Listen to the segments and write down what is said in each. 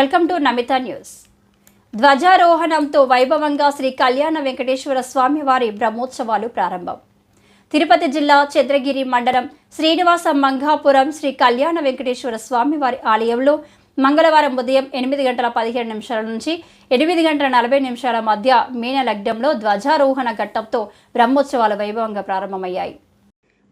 Welcome to Namitha news. ధ్వజారోహణంతో వైభవంగా శ్రీ కళ్యాణ వెంకటేశ్వర స్వామివారి బ్రహ్మోత్సవాలు ప్రారంభం. తిరుపతి జిల్లా చంద్రగిరి మండలం శ్రీనివాస మంగాపురం శ్రీ కళ్యాణ వెంకటేశ్వర స్వామివారి ఆలయంలో మంగళవారం ఉదయం ఎనిమిది గంటల పదిహేడు నిమిషాల నుంచి ఎనిమిది గంటల నలభై నిమిషాల మధ్య మీన లగ్నంలో ధ్వజారోహణ ఘట్టంతో బ్రహ్మోత్సవాలు వైభవంగా ప్రారంభమయ్యాయి.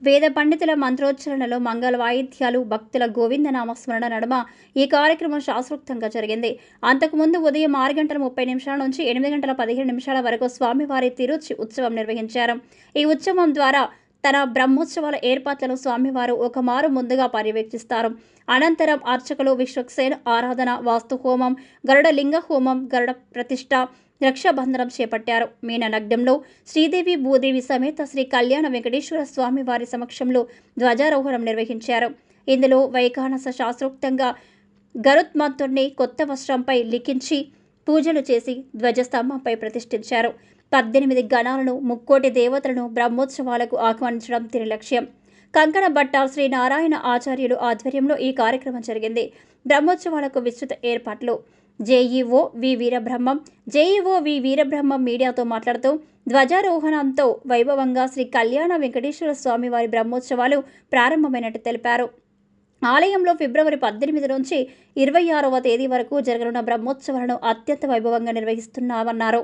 వేద పండితుల మంత్రోచ్చరణలో మంగళ వాయిద్యాలు భక్తుల గోవింద నామస్మరణ నడుమ ఈ కార్యక్రమం శాస్త్రోక్తంగా జరిగింది. అంతకుముందు ఉదయం ఆరు గంటల ముప్పై నిమిషాల నుంచి ఎనిమిది గంటల పదిహేను నిమిషాల వరకు స్వామివారి తిరుచి ఉత్సవం నిర్వహించారు. ఈ ఉత్సవం ద్వారా తన బ్రహ్మోత్సవాల ఏర్పాట్లను స్వామివారు ఒక మారు ముందుగా పర్యవేక్షిస్తారు. అనంతరం అర్చకులు విశ్వక్సేన్ ఆరాధన వాస్తు హోమం గరుడ లింగ హోమం గరుడ ప్రతిష్ట రక్షాబంధనం చేపట్టారు. మీన నగ్నంలో శ్రీదేవి భూదేవి సమేత శ్రీ కళ్యాణ వెంకటేశ్వర స్వామి వారి సమక్షంలో ధ్వజారోహణం నిర్వహించారు. ఇందులో వైఖానస శాస్త్రోక్తంగా గరుత్మంతుణ్ణి కొత్త వస్త్రంపై లిఖించి పూజలు చేసి ధ్వజస్తంభంపై ప్రతిష్ఠించారు. పద్దెనిమిది గణాలను ముక్కోటి దేవతలను బ్రహ్మోత్సవాలకు ఆహ్వానించడం దీని లక్ష్యం. కంకణ భట్ట శ్రీ నారాయణ ఆచార్యులు ఆధ్వర్యంలో ఈ కార్యక్రమం జరిగింది. బ్రహ్మోత్సవాలకు విస్తృత ఏర్పాట్లు JEO V Veerabrahmam. JEO V Veerabrahmam మీడియాతో మాట్లాడుతూ ధ్వజారోహణంతో వైభవంగా శ్రీ కళ్యాణ వెంకటేశ్వర స్వామి వారి బ్రహ్మోత్సవాలు ప్రారంభమైనట్టు తెలిపారు. ఆలయంలో ఫిబ్రవరి పద్దెనిమిది నుంచి ఇరవై ఆరవ తేదీ వరకు జరగనున్న బ్రహ్మోత్సవాలను అత్యంత వైభవంగా నిర్వహిస్తున్నామన్నారు.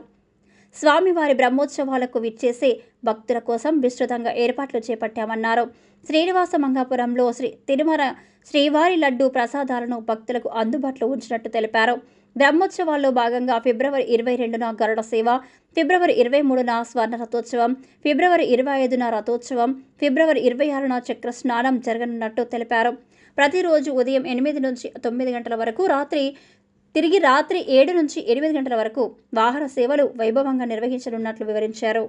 స్వామివారి బ్రహ్మోత్సవాలకు విచ్చేసి భక్తుల కోసం విస్తృతంగా ఏర్పాట్లు చేపట్టామన్నారు. శ్రీనివాస మంగాపురంలో శ్రీ తిరుమల శ్రీవారి లడ్డు ప్రసాదాలను భక్తులకు అందుబాటులో ఉంచినట్టు తెలిపారు. బ్రహ్మోత్సవాల్లో భాగంగా ఫిబ్రవరి ఇరవై రెండున గరుడ సేవ ఫిబ్రవరి ఇరవై మూడున స్వర్ణ రథోత్సవం ఫిబ్రవరి ఇరవై ఐదున రథోత్సవం ఫిబ్రవరి ఇరవై ఆరున చక్ర స్నానం జరగనున్నట్టు తెలిపారు. ప్రతిరోజు ఉదయం ఎనిమిది నుంచి తొమ్మిది గంటల వరకు రాత్రి తిరిగి రాత్రి ఏడు నుంచి ఎనిమిది గంటల వరకు వాహన సేవలు వైభవంగా నిర్వహించనున్నట్లు వివరించారు.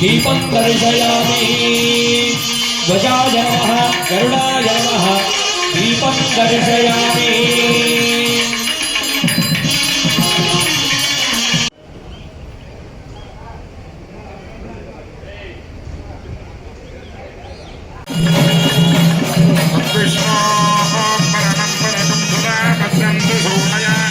దీపం దర్శయామి. ధ్వజాయ నమ గరుడాయ నమ దీపం దర్శయామి. కృష్ణాయ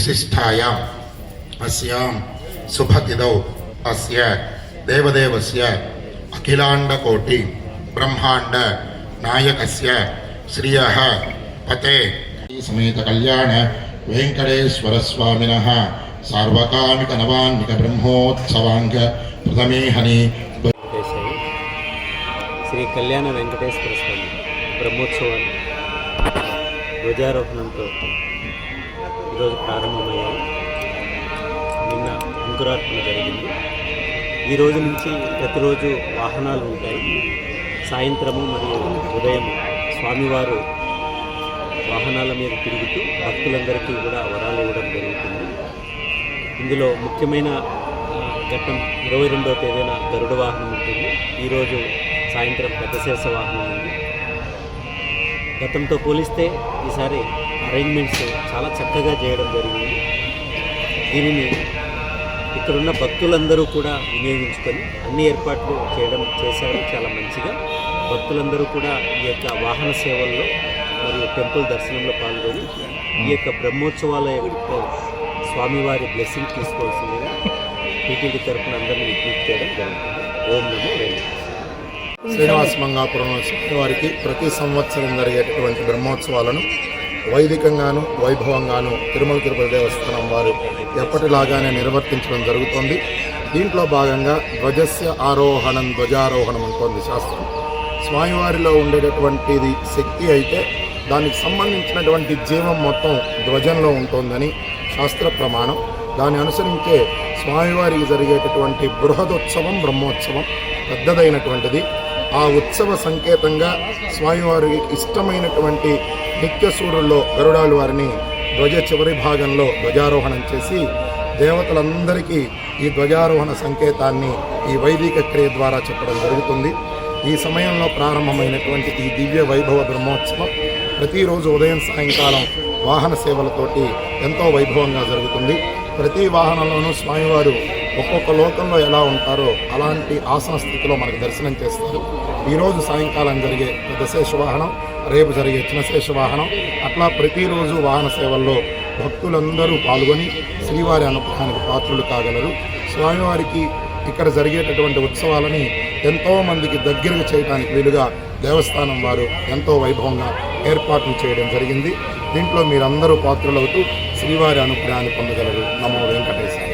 विशिष्टायाम् अस्यां सुभतिदौ अस्य देवदेवस्य अखिलाण्डकोटि ब्रह्माण्ड नायकस्य श्रियः पते समेत कल्याण वेङ्कटेश्वरस्वामिनः सार्वकामिकनवान्निकब्रह्मोत्सवाङ्ग प्रथमे हनि చేశాయి శ్రీ కళ్యాణ వెంకటేశ్వర స్వామి బ్రహ్మోత్సవాలు ధ్వజారోహణంతో ఈరోజు ప్రారంభమయ్యాయి. నిన్న అంకురార్పణ జరిగింది. ఈ రోజు నుంచి ప్రతిరోజు వాహనాలు ఉంటాయి. సాయంత్రము మరియు ఉదయం స్వామివారు వాహనాల మీద తిరుగుతూ భక్తులందరికీ కూడా వరాలు ఇవ్వడం జరుగుతుంది. ఇందులో ముఖ్యమైన ఘట్టం ఇరవై రెండవ తేదీన గరుడ వాహనం ఉంటుంది. ఈరోజు సాయంత్రం పెద్దశేష వాహనం ఉంది. గతంతో పోలిస్తే ఈసారి అరేంజ్మెంట్స్ చాలా చక్కగా చేయడం జరిగింది. దీనిని ఇక్కడున్న భక్తులందరూ కూడా వినియోగించుకొని అన్ని ఏర్పాట్లు చేయడం చేశారు. చాలా మంచిగా. భక్తులందరూ కూడా ఈ యొక్క వాహన సేవల్లో మరియు టెంపుల్ దర్శనంలో పాల్గొని ఈ యొక్క బ్రహ్మోత్సవాల యొక్క స్వామివారి బ్లెస్సింగ్ తీసుకోవాల్సిందిగా టీటీడీ తరఫున అందరినీ విజ్ఞప్తి చేయడం జరుగుతుంది. ఓం నమో వెంకటేశ్వర శ్రీనివాస మంగాపురం వారికి ప్రతి సంవత్సరం జరిగేటటువంటి బ్రహ్మోత్సవాలను వైదికంగాను వైభవంగాను తిరుమల తిరుపతి దేవస్థానం వారు ఎప్పటిలాగానే నిర్వర్తించడం జరుగుతోంది. దీంట్లో భాగంగా ధ్వజస్య ఆరోహణం ధ్వజారోహణం అంటోంది శాస్త్రం. స్వామివారిలో ఉండేటటువంటిది శక్తి అయితే దానికి సంబంధించినటువంటి జీవం మొత్తం ధ్వజంలో ఉంటుందని శాస్త్ర ప్రమాణం. దాన్ని అనుసరించే స్వామివారికి జరిగేటటువంటి బృహదోత్సవం బ్రహ్మోత్సవం పెద్దదైనటువంటిది. ఆ ఉత్సవ సంకేతంగా స్వామివారికి ఇష్టమైనటువంటి నిత్యసూరుల్లో గరుడాలు వారిని ధ్వజ చివరి భాగంలో ధ్వజారోహణం చేసి దేవతలందరికీ ఈ ధ్వజారోహణ సంకేతాన్ని ఈ వైదిక క్రియ ద్వారా చెప్పడం జరుగుతుంది. ఈ సమయంలో ప్రారంభమైనటువంటి ఈ దివ్య వైభవ బ్రహ్మోత్సవం ప్రతిరోజు ఉదయం సాయంకాలం వాహన సేవలతోటి ఎంతో వైభవంగా జరుగుతుంది. ప్రతి వాహనంలోనూ స్వామివారు ఒక్కొక్క లోకంలో ఎలా ఉంటారో అలాంటి ఆసన స్థితిలో మనకు దర్శనం చేస్తారు. ఈరోజు సాయంకాలం జరిగే పెద్ద శేష వాహనం రేపు జరిగే చిన్న శేష వాహనం అట్లా ప్రతిరోజు వాహన సేవల్లో భక్తులందరూ పాల్గొని శ్రీవారి అనుగ్రహానికి పాత్రులు కాగలరు. స్వామివారికి ఇక్కడ జరిగేటటువంటి ఉత్సవాలని ఎంతోమందికి దగ్గరగా దగ్గరకు చేయడానికి వీలుగా దేవస్థానం వారు ఎంతో వైభవంగా ఏర్పాట్లు చేయడం జరిగింది. దీంట్లో మీరందరూ పాత్రులవుతూ శ్రీవారి అనుగ్రహాన్ని పొందగలరు. నమో వెంకటేశ్వర